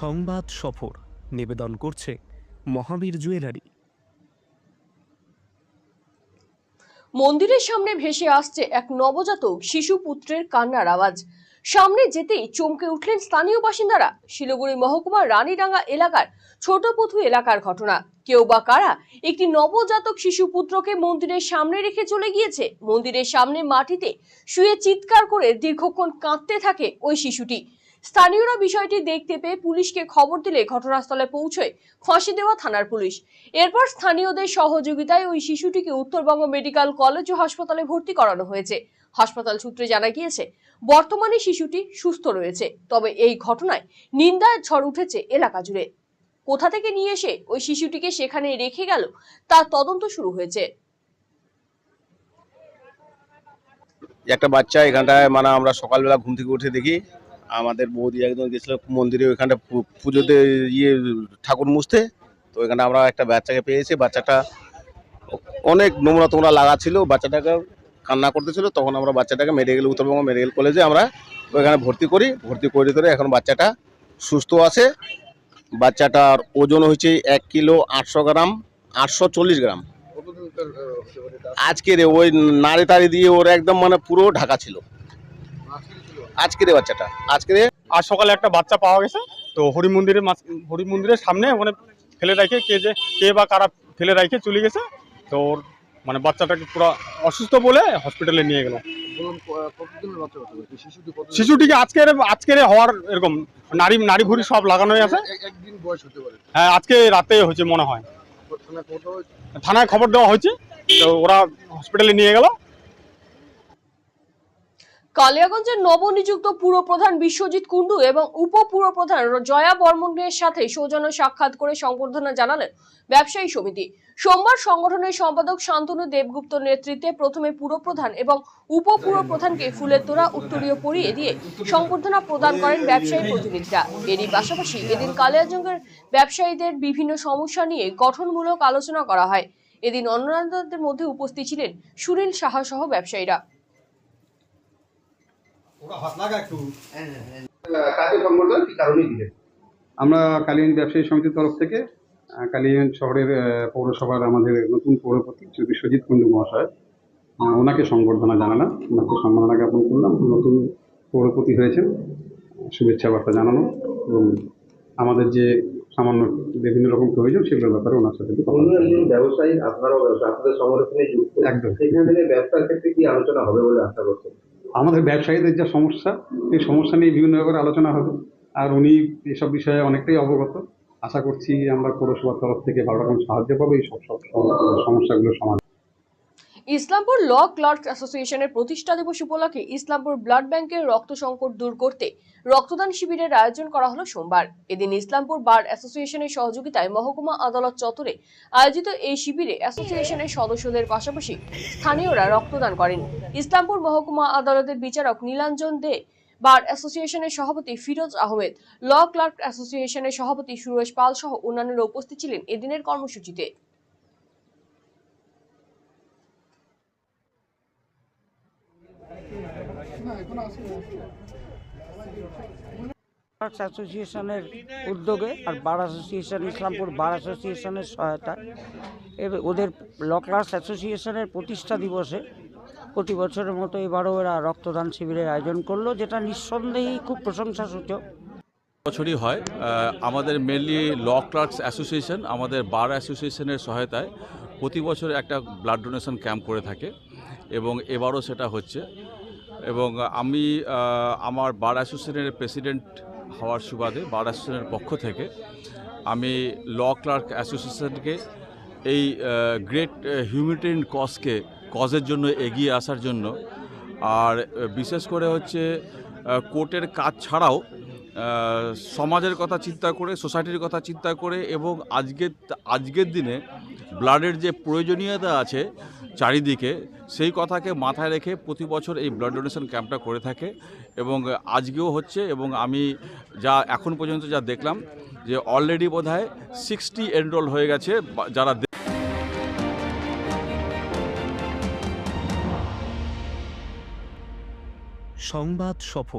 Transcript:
সংবাদ সফর নিবেদন করছে মহাবীর জুয়েলারি। মন্দিরের সামনে ভেসে আসছে এক নবজাতক শিশু পুত্রের কান্নার আওয়াজ। সামনে যেতেই চমকে উঠলেন স্থানীয় বাসিন্দারা। শিলিগুড়ি মহকুমার রানীডাঙ্গা এলাকার ছোট পুথু এলাকার ঘটনা। কেউ বা কারা একটি নবজাতক শিশু পুত্রকে মন্দিরের সামনে রেখে চলে গিয়েছে? মন্দিরের সামনে মাটিতে শুয়ে চিৎকার করে দীর্ঘক্ষণ কাঁদতে থাকে ওই শিশুটি। স্থানীয়রা বিষয়টি দেখতে পেয়ে পুলিশকে খবর দিলে ঘটনাস্থলে পৌঁছয় ফাঁসি দেওয়া থানার পুলিশ। এরপর স্থানীয়দের সহযোগিতায় ওই শিশুটিকে উত্তরবঙ্গ মেডিকেল কলেজ ও হাসপাতালে ভর্তি করানো হয়েছে। হাসপাতাল সূত্রে জানা গিয়েছে, বর্তমানে শিশুটি সুস্থ রয়েছে, তবে এই ঘটনায় নিন্দার ঝড় উঠেছে এলাকা জুড়ে। কোথা থেকে নিয়ে এসে ওই শিশুটিকে সেখানে রেখে গেল তার তদন্ত শুরু হয়েছে। একটা বাচ্চা এখানটায় মানে আমরা সকালবেলা ঘুম থেকে উঠে দেখি আমাদের বৌদি একদম গেছিল মন্দিরে ওইখানটা পুজোতে ইয়ে ঠাকুর মুছতে তো ওইখানে আমরা একটা বাচ্চাকে পেয়েছি। বাচ্চাটা অনেক নোংরা তোমরা লাগা ছিল বাচ্চাটাকে কান্না করতেছিল। তখন আমরা বাচ্চাটাকে মেডিকেল উত্তরবঙ্গ মেডিকেল কলেজে আমরা ওইখানে ভর্তি করি। ভর্তি করে করে এখন বাচ্চাটা সুস্থ আছে। বাচ্চাটার ওজন হয়েছে এক কিলো আটশো গ্রাম আটশো চল্লিশ গ্রাম। আজকে রে ওই নাড়ি তাড়ি দিয়ে ওর একদম মানে পুরো ঢাকা ছিল। আজকে রে বাচ্চাটা। আজকে রে আজ সকালে একটা বাচ্চা পাওয়া গেছে। তো হরি মন্দিরের হরি মন্দিরের সামনে ওখানে ফেলে রেখে কে যে কে বা কারা ফেলে রেখে চলে গেছে তো ওর মানে বাচ্চাটাকে পুরো অসুস্থ বলে হসপিটালে নিয়ে গেল। শিশুটিকে আজকের আজকের হওয়ার এরকম নারী নারী ভুড়ি সব লাগানোই আছে। একদিন বয়স হতে পারে। হ্যাঁ আজকে রাতে হয়েছে মনে হয়। থানায় খবর দেওয়া হয়েছে? তো ওরা হসপিটালে নিয়ে গেল। কালিয়াগঞ্জের নবনিযুক্ত পুরপ্রধান বিশ্বজিৎ কুন্ডু এবং উপপুরপ্রধান জয়া বর্মনের সাথে সৌজন্য সাক্ষাৎ করে সংবর্ধনা জানালেন ব্যবসায়ী সমিতি। সোমবার সংগঠনের সম্পাদক শান্তনু দেবগুপ্ত নেতৃত্বে প্রথমে পুরপ্রধান এবং উপপুরপ্রধানকে ফুলের তোড়া, উত্তরীয় পরিয়ে দিয়ে সংবর্ধনা প্রদান করেন ব্যবসায়ী প্রতিনিধিরা। এরই পাশাপাশি এদিন কালিয়াজঙ্গের ব্যবসায়ীদের বিভিন্ন সমস্যা নিয়ে গঠনমূলক আলোচনা করা হয়। এদিন অন্যান্যদের মধ্যে উপস্থিত ছিলেন সুনীল সাহা সহ ব্যবসায়ীরা কাকে সংবর্ধনা কি কারণে দিলেন আমরা কালিয়ান ব্যবসায়ী সমিতির তরফ থেকে আহ, কালিয়ান শহরের পৌরসভার আমাদের নতুন পৌরপতি শ্রী বিশ্বজিৎ কুণ্ডু মহাশয় ওনাকে সংবর্ধনা জানালাম। ওনাকে সম্মাননা জ্ঞাপন করলাম। নতুন পৌরপতি হয়েছেন। শুভেচ্ছা বার্তা জানানো এবং আমাদের যে সামান্য বিভিন্ন রকম প্রয়োজন সেগুলোর ব্যাপারে ওনার সাথে ব্যবসায়ী আপনারাও ব্যবসা আপনাদের সংগঠনে যুক্ত। একদম। সেখান থেকে ব্যবসার ক্ষেত্রে কি আলোচনা হবে বলে আশা করছেন? আমাদের ব্যবসায়ীদের যা সমস্যা, এই সমস্যা নিয়ে বিভিন্ন ব্যাপারে আলোচনা হবে। আর উনি এসব বিষয়ে অনেকটাই অবগত। আশা করছি আমরা পৌরসভার তরফ থেকে ভালো রকম সাহায্য পাবো, এই সব সমস্যাগুলো সমাধান ইসলামপুর ল ক্লার্ক অ্যাসোসিয়েশনের প্রতিষ্ঠা দিবস উপলক্ষে ইসলামপুর ব্লাড ব্যাংকের রক্ত সংকট দূর করতে রক্তদান শিবিরের আয়োজন করা হলো সোমবার। এদিন ইসলামপুর বার অ্যাসোসিয়েশনের সহযোগিতায় মহকুমা আদালত চত্বরে আয়োজিত এই শিবিরে অ্যাসোসিয়েশনের সদস্যদের পাশাপাশি স্থানীয়রা রক্তদান করেন। ইসলামপুর মহকুমা আদালতের বিচারক নীলাঞ্জন দে বার অ্যাসোসিয়েশনের সভাপতি ফিরোজ আহমেদ, ল ক্লার্ক অ্যাসোসিয়েশনের সভাপতি সুরেশ পাল সহ অন্যান্যরা উপস্থিত ছিলেন এদিনের কর্মসূচিতে। অ্যাসোসিয়েশনের উদ্যোগে আর বার অ্যাসোসিয়েশন, ইসলামপুর বার অ্যাসোসিয়েশনের সহায়তায়। এবার ওদের ল ক্লাস অ্যাসোসিয়েশনের প্রতিষ্ঠা দিবসে প্রতি বছরের মতো এবারও এরা রক্তদান শিবিরের আয়োজন করল, যেটা নিঃসন্দেহেই খুব প্রশংসাসূচক। বছরই হয় আমাদের মেনলি ল ক্লার্কস অ্যাসোসিয়েশন, আমাদের বার অ্যাসোসিয়েশনের সহায়তায় প্রতি বছর একটা ব্লাড ডোনেশন ক্যাম্প করে থাকে, এবং এবারও সেটা হচ্ছে। এবং আমি আমার বার অ্যাসোসিয়েশনের প্রেসিডেন্ট হওয়ার সুবাদে, বার অ্যাসোসিয়েশনের পক্ষ থেকে আমি ল ক্লার্ক অ্যাসোসিয়েশনকে এই গ্রেট হিউম্যানিটেরিয়ান কজকে, কজের জন্য এগিয়ে আসার জন্য আর বিশেষ করে হচ্ছে কোর্টের কাজ ছাড়াও সমাজের কথা চিন্তা করে, সোসাইটির কথা চিন্তা করে এবং আজকের আজকের দিনে ব্লাডের যে প্রয়োজনীয়তা আছে চারিদিকে সেই কথাকে মাথায় রেখে প্রতি বছর এই ব্লাড ডোনেশন ক্যাম্পটা করে থাকে এবং আজকেও হচ্ছে এবং আমি যা এখন পর্যন্ত যা দেখলাম যে অলরেডি বোধ হয় সিক্সটি এনরোল হয়ে গেছে যারা সংবাদ সফর